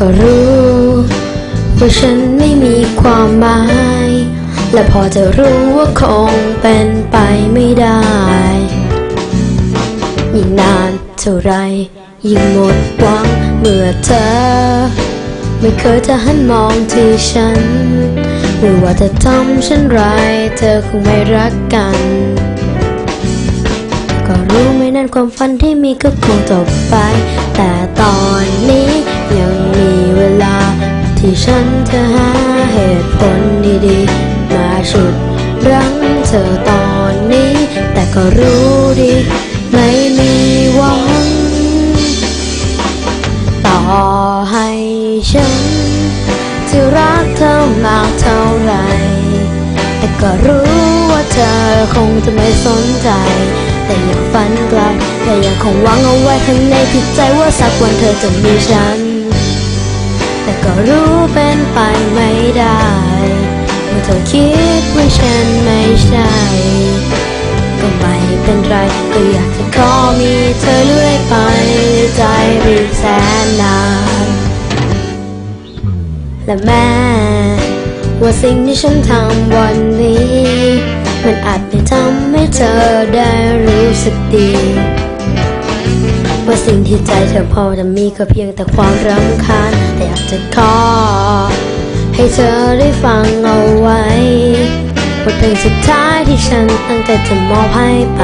ก็รู้ว่าฉันไม่มีความหมาย และพอจะรู้ว่าคงเป็นไปไม่ได้ ยิ่งนานเท่าไร ยิ่งหมดหวังเมื่อเธอ ไม่เคยจะหันมองที่ฉัน ไม่ว่าจะทำฉันไร เธอคงไม่รักกันก็รู้ไม่นาน ความฝันที่มีก็คงจบไป แต่ตอนนี้ยังมีเวลา ที่ฉันจะหาเหตุผลดีๆ มาฉุดรั้งเธอตอนนี้ แต่ก็รู้ดี ไม่มีหวัง ต่อให้ฉันจะรักเธอมากเท่าไหรแต่ก็รู้ว่าเธอคงจะไม่สนใจ แต่ยังฝันไกลแต่ยังคงหวังเอาไว้ข้างในจิตใจว่าสักวันเธอจะมีฉัน แต่ก็รู้เป็นไปไม่ได้เมื่อเธอคิดว่าฉันไม่ใช่ก็ไม่เป็นไรก็อยากจะขอมีเธอเรื่อยไปในใจไปอีแสนนานและแม้ว่าสิ่งที่ฉันทำวันนี้ มันอาจ ทำให้เธอได้รู้สึกดี ว่าสิ่งที่ใจเธอพอจะมีก็เพียงแต่ความรำคาญแต่อยากจะขอให้เธอได้ฟังเอาไว้บทเพลงสุดท้ายที่ฉันตั้งใจจะมอบให้ไป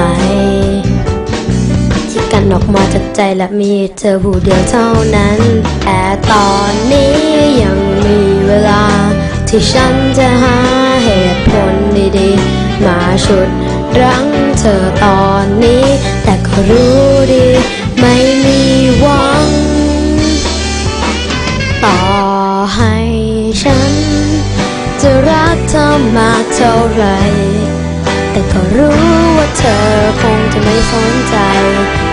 ที่กันออกมาจากใจและมีเธอผู้เดียวเท่านั้น แต่ตอนนี้ยังมีเวลาที่ฉันจะหา ฉุดรั้งเธอตอนนี้ แต่ก็รู้ดี ไม่มีหวัง ต่อให้ฉัน จะรักเธอมากเท่าไร แต่ก็รู้ว่าเธอคงจะไม่สนใจ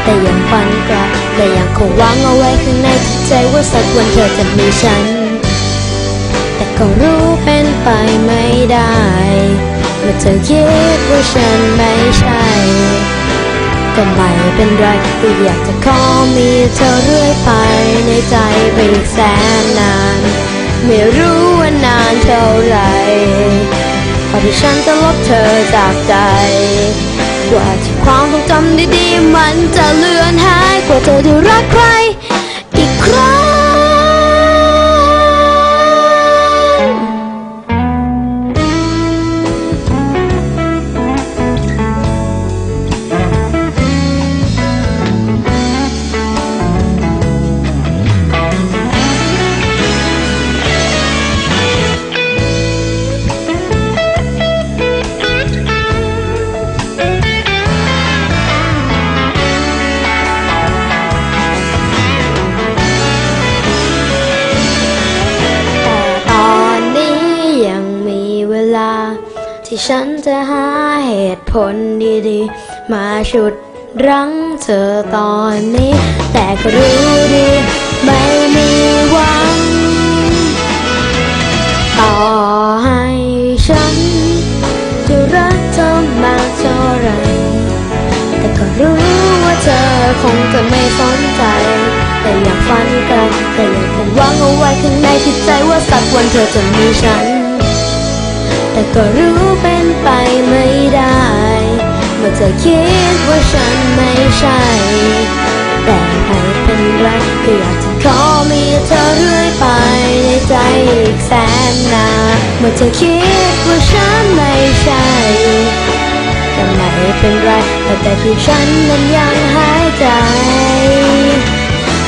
แต่ยังฝันไกลแต่ยังคงหวังเอาไว้ข้างในใจว่าสักวันเธอจะมีฉัน แต่ก็รู้เป็นไปไม่ได้เมื่อเธอคิด ฉันไม่ใช่ ก็ไม่เป็นไรก็อยากจะขอมีเธอเรื่อยไปในใจไปอีกแสนนาน ไม่รู้ว่านานเท่าไหร่พอที่ฉันจะลบเธอจากใจ กว่าที่ความทรงจำดีๆ มันจะเลือนหายกว่าเธอจะรักใคร อีกครั้ง ที่ฉันจะหาเหตุผลดีๆ มาฉุดรั้งเธอตอนนี้ แต่ก็รู้ดี ไม่มีหวัง ต่อให้ฉัน จะรักเธอมากเท่าไร แต่ก็รู้ว่าเธอคงจะไม่สนใจ แต่อยากฝันไกลแต่ยังคงหวังเอาไว้ข้างในจิตใจว่าสักวันเธอจะมีฉัน แต่ก็รู้เป็นไปไม่ได้ เมื่อเธอคิดว่าฉันไม่ใช่ แต่ไม่เป็นไรก็อยากจะขอมีเธอเรื่อยไปในใจอีกแสนนานเมื่อเธอคิดว่าฉันไม่ใช่แต่ไม่เป็นไรแต่แต่ที่ฉันนั้นยังหายใจ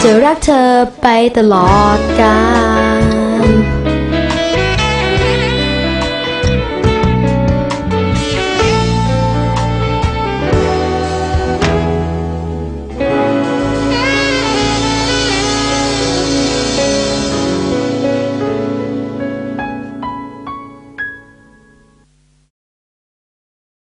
จะรักเธอไปตลอดกาล